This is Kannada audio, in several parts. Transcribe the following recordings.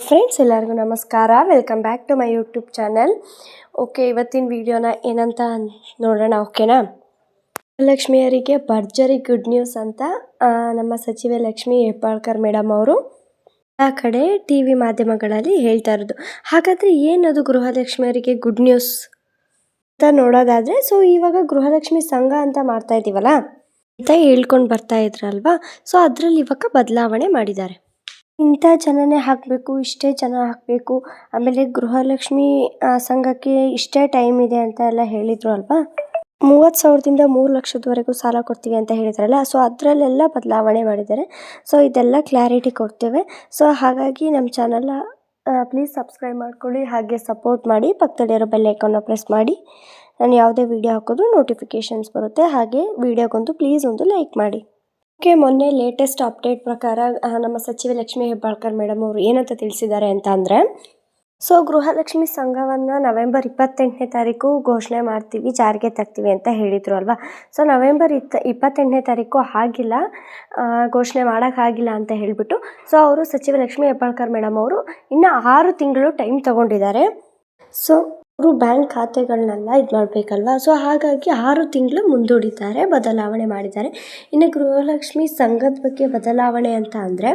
ಫ್ರೆಂಡ್ಸ್ ಎಲ್ಲರಿಗೂ ನಮಸ್ಕಾರ. Welcome back to my YouTube channel okay ಇವತ್ತಿನ ವಿಡಿಯೋನ ಏನಂತ ನೋಡೋಣ ಓಕೆನಾ ಲಕ್ಷ್ಮಿಯರಿಗೆ ಭರ್ಜರಿ ಗುಡ್ ನ್ಯೂಸ್ ಅಂತ ನಮ್ಮ ಸಚಿವೆ ಲಕ್ಷ್ಮಿ ಹೆಬ್ಬಾಳ್ಕರ್ ಮೇಡಮ್ ಅವರು ಆ ಕಡೆ ಟಿ ವಿ ಮಾಧ್ಯಮಗಳಲ್ಲಿ ಹೇಳ್ತಾ ಇರೋದು. ಹಾಗಾದರೆ ಏನದು ಗೃಹಲಕ್ಷ್ಮಿಯರಿಗೆ ಗುಡ್ ನ್ಯೂಸ್ ಅಂತ ನೋಡೋದಾದರೆ ಸೊ ಇವಾಗ ಗೃಹಲಕ್ಷ್ಮಿ ಸಂಘ ಅಂತ ಮಾಡ್ತಾ ಇದ್ದೀವಲ್ಲ ಅಂತ ಹೇಳ್ಕೊಂಡು ಬರ್ತಾ ಇದ್ರಲ್ವಾ? ಸೊ ಅದರಲ್ಲಿ ಇವಾಗ ಬದಲಾವಣೆ ಮಾಡಿದ್ದಾರೆ. ಇಂಥ ಜನನೇ ಹಾಕಬೇಕು, ಇಷ್ಟೇ ಜನ ಹಾಕಬೇಕು. ಆಮೇಲೆ ಗೃಹಲಕ್ಷ್ಮಿ ಸಂಘಕ್ಕೆ ಇಷ್ಟೇ ಟೈಮ್ ಇದೆ ಅಂತ ಎಲ್ಲ ಹೇಳಿದ್ರು ಅಲ್ವಾ? ಮೂವತ್ತು ಸಾವಿರದಿಂದ ಮೂರು ಲಕ್ಷದವರೆಗೂ ಸಾಲ ಕೊಡ್ತೀವಿ ಅಂತ ಹೇಳಿದ್ರಲ್ಲ ಸೊ ಅದರಲ್ಲೆಲ್ಲ ಬದಲಾವಣೆ ಮಾಡಿದ್ದಾರೆ. ಸೊ ಇದೆಲ್ಲ ಕ್ಲಾರಿಟಿ ಕೊಡ್ತೇವೆ. ಸೊ ಹಾಗಾಗಿ ನಮ್ಮ ಚಾನಲ್ ಪ್ಲೀಸ್ ಸಬ್ಸ್ಕ್ರೈಬ್ ಮಾಡ್ಕೊಳ್ಳಿ, ಹಾಗೆ ಸಪೋರ್ಟ್ ಮಾಡಿ, ಪಕ್ಕದಲ್ಲಿರೋ ಬೆಲ್ ಐಕನ್ನ ಪ್ರೆಸ್ ಮಾಡಿ. ನಾನು ಯಾವುದೇ ವಿಡಿಯೋ ಹಾಕೋದು ನೋಟಿಫಿಕೇಷನ್ಸ್ ಬರುತ್ತೆ. ಹಾಗೆ ವಿಡಿಯೋಗೊಂದು ಪ್ಲೀಸ್ ಒಂದು ಲೈಕ್ ಮಾಡಿ. ಓಕೆ ಮೊನ್ನೆ ಲೇಟೆಸ್ಟ್ ಅಪ್ಡೇಟ್ ಪ್ರಕಾರ ನಮ್ಮ ಸಚಿವೆ ಲಕ್ಷ್ಮೀ ಹೆಬ್ಬಾಳ್ಕರ್ ಮೇಡಮ್ ಅವರು ಏನಂತ ತಿಳಿಸಿದ್ದಾರೆ ಅಂತ ಅಂದರೆ ಸೊ ಗೃಹಲಕ್ಷ್ಮಿ ಸಂಘವನ್ನು ನವೆಂಬರ್ ಇಪ್ಪತ್ತೆಂಟನೇ ತಾರೀಕು ಘೋಷಣೆ ಮಾಡ್ತೀವಿ ಜಾರಿಗೆ ತರ್ತೀವಿ ಅಂತ ಹೇಳಿದರು ಅಲ್ವಾ? ಸೊ ನವೆಂಬರ್ ಇತ್ತ ಇಪ್ಪತ್ತೆಂಟನೇ ತಾರೀಕು ಆಗಿಲ್ಲ ಆ, ಘೋಷಣೆ ಮಾಡೋಕ್ಕಾಗಿಲ್ಲ ಅಂತ ಹೇಳಿಬಿಟ್ಟು ಸೊ ಅವರು ಸಚಿವ ಲಕ್ಷ್ಮೀ ಹೆಬ್ಬಾಳ್ಕರ್ ಮೇಡಮ್ ಅವರು ಇನ್ನು ಆರು ತಿಂಗಳು ಟೈಮ್ ತಗೊಂಡಿದ್ದಾರೆ. ಸೊ ಅವರು ಬ್ಯಾಂಕ್ ಖಾತೆಗಳನ್ನೆಲ್ಲ ಇದು ಮಾಡಬೇಕಲ್ವಾ? ಸೊ ಹಾಗಾಗಿ ಆರು ತಿಂಗಳು ಮುಂದೂಡಿದ್ದಾರೆ, ಬದಲಾವಣೆ ಮಾಡಿದ್ದಾರೆ. ಇನ್ನು ಗೃಹಲಕ್ಷ್ಮಿ ಸಂಘದ ಬಗ್ಗೆ ಬದಲಾವಣೆ ಅಂತ ಅಂದರೆ,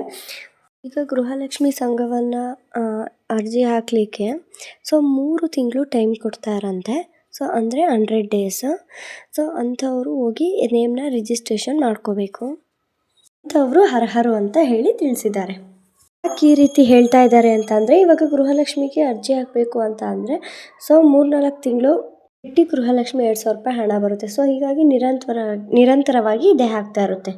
ಈಗ ಗೃಹಲಕ್ಷ್ಮಿ ಸಂಘವನ್ನು ಅರ್ಜಿ ಹಾಕಲಿಕ್ಕೆ ಸೊ ಮೂರು ತಿಂಗಳು ಟೈಮ್ ಕೊಡ್ತಾರಂತೆ. ಸೊ ಅಂದರೆ ಹಂಡ್ರೆಡ್ ಡೇಸ್ ಸೊ ಅಂಥವರು ಹೋಗಿ ನೇಮ್ನ ರಿಜಿಸ್ಟ್ರೇಷನ್ ಮಾಡ್ಕೋಬೇಕು. ಅಂಥವರು ಅರ್ಹರು ಅಂತ ಹೇಳಿ ತಿಳಿಸಿದ್ದಾರೆ. ಯಾಕೆ ಈ ರೀತಿ ಹೇಳ್ತಾ ಇದ್ದಾರೆ ಅಂತ ಅಂದರೆ, ಇವಾಗ ಗೃಹಲಕ್ಷ್ಮಿಗೆ ಅರ್ಜಿ ಹಾಕಬೇಕು ಅಂತ ಅಂದರೆ, ಸೊ ಮೂರ್ನಾಲ್ಕು ತಿಂಗಳು ಇಟ್ಟು ಗೃಹಲಕ್ಷ್ಮಿ ಎರಡು ಸಾವಿರ ರೂಪಾಯಿ ಹಣ ಬರುತ್ತೆ. ಸೊ ಹೀಗಾಗಿ ನಿರಂತರ, ನಿರಂತರವಾಗಿ ಇದೇ ಆಗ್ತಾ ಇರುತ್ತೆ.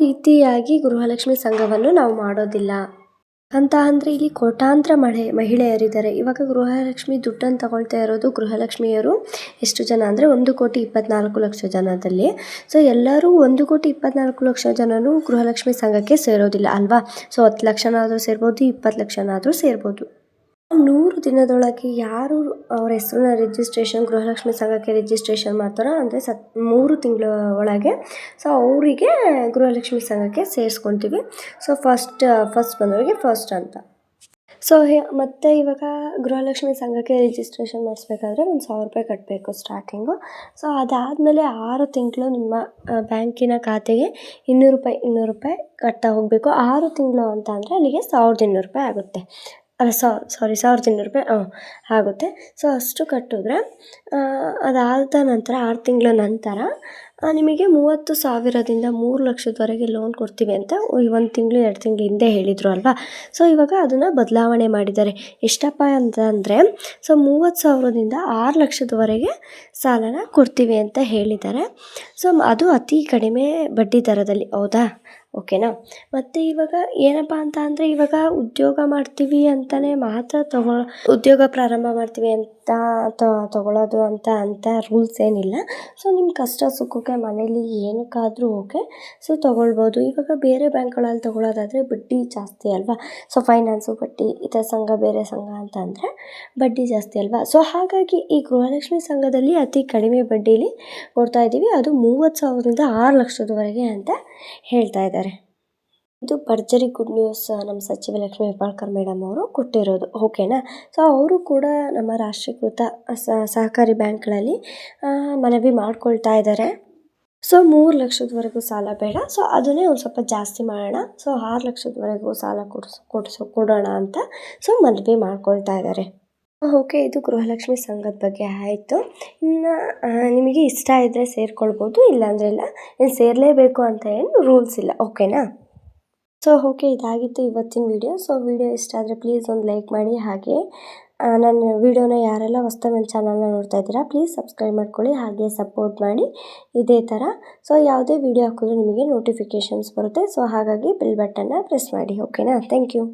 ರೀತಿಯಾಗಿ ಗೃಹಲಕ್ಷ್ಮಿ ಸಂಘವನ್ನು ನಾವು ಮಾಡೋದಿಲ್ಲ. ಅಂತ ಅಂದ್ರೆ ಇಲ್ಲಿ ಕೋಟಾಂತರ ಮಳೆ, ಮಹಿಳೆಯರಿದ್ದಾರೆ. ಇವಾಗ ಗೃಹಲಕ್ಷ್ಮಿ ದುಡ್ಡನ್ನು ತಗೊಳ್ತಾ ಇರೋದು ಗೃಹಲಕ್ಷ್ಮಿಯರು. ಎಷ್ಟು ಜನ ಅಂದರೆ ಒಂದು ಕೋಟಿ ಇಪ್ಪತ್ನಾಲ್ಕು ಲಕ್ಷ ಜನದಲ್ಲಿ. ಸೊ ಎಲ್ಲರೂ ಒಂದು ಕೋಟಿ ಇಪ್ಪತ್ನಾಲ್ಕು ಲಕ್ಷ ಜನನು ಗೃಹಲಕ್ಷ್ಮಿ ಸಂಘಕ್ಕೆ ಸೇರೋದಿಲ್ಲ ಅಲ್ವಾ? ಸೊ ಹತ್ತು ಲಕ್ಷನಾದರೂ ಸೇರ್ಬೋದು, ಇಪ್ಪತ್ತು ಲಕ್ಷನಾದರೂ ಸೇರ್ಬೋದು. ನೂರು ದಿನದೊಳಗೆ ಯಾರು ಅವ್ರ ಹೆಸ್ರನ್ನ ರಿಜಿಸ್ಟ್ರೇಷನ್ ಗೃಹಲಕ್ಷ್ಮಿ ಸಂಘಕ್ಕೆ ರಿಜಿಸ್ಟ್ರೇಷನ್ ಮಾಡ್ತಾರೋ ಅಂದರೆ ಸತ್, ಮೂರು ತಿಂಗಳ ಒಳಗೆ ಸೊ ಅವರಿಗೆ ಗೃಹಲಕ್ಷ್ಮಿ ಸಂಘಕ್ಕೆ ಸೇರಿಸ್ಕೊತೀವಿ. ಸೊ ಫಸ್ಟ್ ಫಸ್ಟ್ ಬಂದವರಿಗೆ ಫಸ್ಟ್ ಅಂತ. ಸೊ ಮತ್ತೆ ಇವಾಗ ಗೃಹಲಕ್ಷ್ಮಿ ಸಂಘಕ್ಕೆ ರಿಜಿಸ್ಟ್ರೇಷನ್ ಮಾಡಿಸ್ಬೇಕಾದ್ರೆ ಒಂದು ಸಾವಿರ ರೂಪಾಯಿ ಕಟ್ಟಬೇಕು ಸ್ಟಾರ್ಟಿಂಗು ಸೊ ಅದಾದಮೇಲೆ ಆರು ತಿಂಗಳು ನಿಮ್ಮ ಬ್ಯಾಂಕಿನ ಖಾತೆಗೆ ಇನ್ನೂರು ರೂಪಾಯಿ ಇನ್ನೂರು ರೂಪಾಯಿ ಕಟ್ತಾ ಹೋಗಬೇಕು. ಆರು ತಿಂಗಳು ಅಂತ ಅಂದರೆ ಅಲ್ಲಿಗೆ ಸಾವಿರದ ಇನ್ನೂರು ರೂಪಾಯಿ ಆಗುತ್ತೆ. ಅಲ್ಲ ಸಾರಿ ಸಾವಿರದ ಇನ್ನೂರು ರೂಪಾಯಿ ಹಾಂ ಆಗುತ್ತೆ. ಸೊ ಅಷ್ಟು ಕಟ್ಟಿದ್ರೆ ಅದಾದ ನಂತರ ಆರು ತಿಂಗಳ ನಂತರ ನಿಮಗೆ ಮೂವತ್ತು ಸಾವಿರದಿಂದ ಮೂರು ಲಕ್ಷದವರೆಗೆ ಲೋನ್ ಕೊಡ್ತೀವಿ ಅಂತ ಈ ಒಂದು ತಿಂಗಳು, ಎರಡು ತಿಂಗಳು ಹಿಂದೆ ಹೇಳಿದರು ಅಲ್ವಾ? ಸೊ ಇವಾಗ ಅದನ್ನು ಬದಲಾವಣೆ ಮಾಡಿದ್ದಾರೆ. ಎಷ್ಟಪ್ಪ ಅಂತ ಅಂದರೆ ಸೊ ಮೂವತ್ತು ಸಾವಿರದಿಂದ ಆರು ಲಕ್ಷದವರೆಗೆ ಸಾಲನ ಕೊಡ್ತೀವಿ ಅಂತ ಹೇಳಿದ್ದಾರೆ. ಸೊ ಅದು ಅತಿ ಕಡಿಮೆ ಬಡ್ಡಿ ದರದಲ್ಲಿ, ಹೌದಾ? ಓಕೆನಾ? ಮತ್ತು ಇವಾಗ ಏನಪ್ಪ ಅಂತ ಅಂದರೆ ಇವಾಗ ಉದ್ಯೋಗ ಮಾಡ್ತೀವಿ ಅಂತಲೇ ಮಾತ್ರ ತಗೋ, ಉದ್ಯೋಗ ಪ್ರಾರಂಭ ಮಾಡ್ತೀವಿ ಅಂತ ತಗೊಳ್ಳೋದು ಅಂತ ಅಂತ ರೂಲ್ಸ್ ಏನಿಲ್ಲ. ಸೊ ನಿಮ್ಮ ಕಷ್ಟ ಸುಖಕ್ಕೆ ಮನೇಲಿ ಏನಕ್ಕಾದರೂ ಓಕೆ ಸೊ ತೊಗೊಳ್ಬೋದು. ಇವಾಗ ಬೇರೆ ಬ್ಯಾಂಕ್ಗಳಲ್ಲಿ ತಗೊಳ್ಳೋದಾದರೆ ಬಡ್ಡಿ ಜಾಸ್ತಿ ಅಲ್ವಾ? ಸೊ ಫೈನಾನ್ಸು ಬಡ್ಡಿ, ಇತರ ಸಂಘ, ಬೇರೆ ಸಂಘ ಅಂತ ಅಂದರೆ ಬಡ್ಡಿ ಜಾಸ್ತಿ ಅಲ್ವಾ? ಸೊ ಹಾಗಾಗಿ ಈ ಗೃಹಲಕ್ಷ್ಮಿ ಸಂಘದಲ್ಲಿ ಅತಿ ಕಡಿಮೆ ಬಡ್ಡಿಲಿ ಕೊಡ್ತಾ ಇದ್ದೀವಿ. ಅದು ಮೂವತ್ತು ಸಾವಿರದಿಂದ ಆರು ಲಕ್ಷದವರೆಗೆ ಅಂತ ಹೇಳ್ತಾ ಇದ್ದಾರೆ. ಇದು ಭರ್ಜರಿ ಗುಡ್ ನ್ಯೂಸ್ ನಮ್ಮ ಸಚಿವ ಲಕ್ಷ್ಮೀ ಹೆಬ್ಬಾಳ್ಕರ್ ಮೇಡಮ್ ಅವರು ಕೊಟ್ಟಿರೋದು. ಓಕೆನಾ ಸೊ ಅವರು ಕೂಡ ನಮ್ಮ ರಾಷ್ಟ್ರೀಕೃತ ಸಹಕಾರಿ ಬ್ಯಾಂಕ್ಗಳಲ್ಲಿ ಮನವಿ ಮಾಡ್ಕೊಳ್ತಾ ಇದ್ದಾರೆ. ಸೊ ಮೂರು ಲಕ್ಷದವರೆಗೂ ಸಾಲ ಬೇಡ. ಸೊ ಅದನ್ನೇ ಒಂದು ಸ್ವಲ್ಪ ಜಾಸ್ತಿ ಮಾಡೋಣ. ಸೊ ಆರು ಲಕ್ಷದವರೆಗೂ ಸಾಲ ಕೊಡಿಸ್, ಕೊಡಿಸೋ, ಕೊಡೋಣ ಅಂತ ಸೊ ಮನವಿ ಮಾಡ್ಕೊಳ್ತಾ ಇದ್ದಾರೆ. ಓಕೆ ಇದು ಗೃಹಲಕ್ಷ್ಮಿ ಸಂಘದ ಬಗ್ಗೆ ಆಯಿತು. ಇನ್ನು ನಿಮಗೆ ಇಷ್ಟ ಇದ್ದರೆ ಸೇರ್ಕೊಳ್ಬೋದು, ಇಲ್ಲಾಂದ್ರೆ ಇಲ್ಲ. ಏನು ಸೇರಲೇಬೇಕು ಅಂತ ಏನು ರೂಲ್ಸ್ ಇಲ್ಲ. ಓಕೆನಾ ಸೊ ಓಕೆ ಇದಾಗಿತ್ತು ಇವತ್ತಿನ ವಿಡಿಯೋ ಸೊ ವಿಡಿಯೋ ಇಷ್ಟ ಆದರೆ ಪ್ಲೀಸ್ ಒಂದು ಲೈಕ್ ಮಾಡಿ. ಹಾಗೆ ನನ್ನ ವಿಡಿಯೋನ ಯಾರೆಲ್ಲ ಹೊಸ್ದಾಗಿ ನನ್ನ ಚಾನಲ್ನ ನೋಡ್ತಾ ಇದ್ದೀರಾ ಪ್ಲೀಸ್ ಸಬ್ಸ್ಕ್ರೈಬ್ ಮಾಡ್ಕೊಳ್ಳಿ. ಹಾಗೆ ಸಪೋರ್ಟ್ ಮಾಡಿ. ಇದೇ ಥರ ಸೊ ಯಾವುದೇ ವಿಡಿಯೋ ಹಾಕಿದ್ರು ನಿಮಗೆ ನೋಟಿಫಿಕೇಷನ್ಸ್ ಬರುತ್ತೆ. ಸೊ ಹಾಗಾಗಿ ಬಿಲ್ ಬಟನ್ನ ಪ್ರೆಸ್ ಮಾಡಿ. ಓಕೆನಾ ಥ್ಯಾಂಕ್ ಯು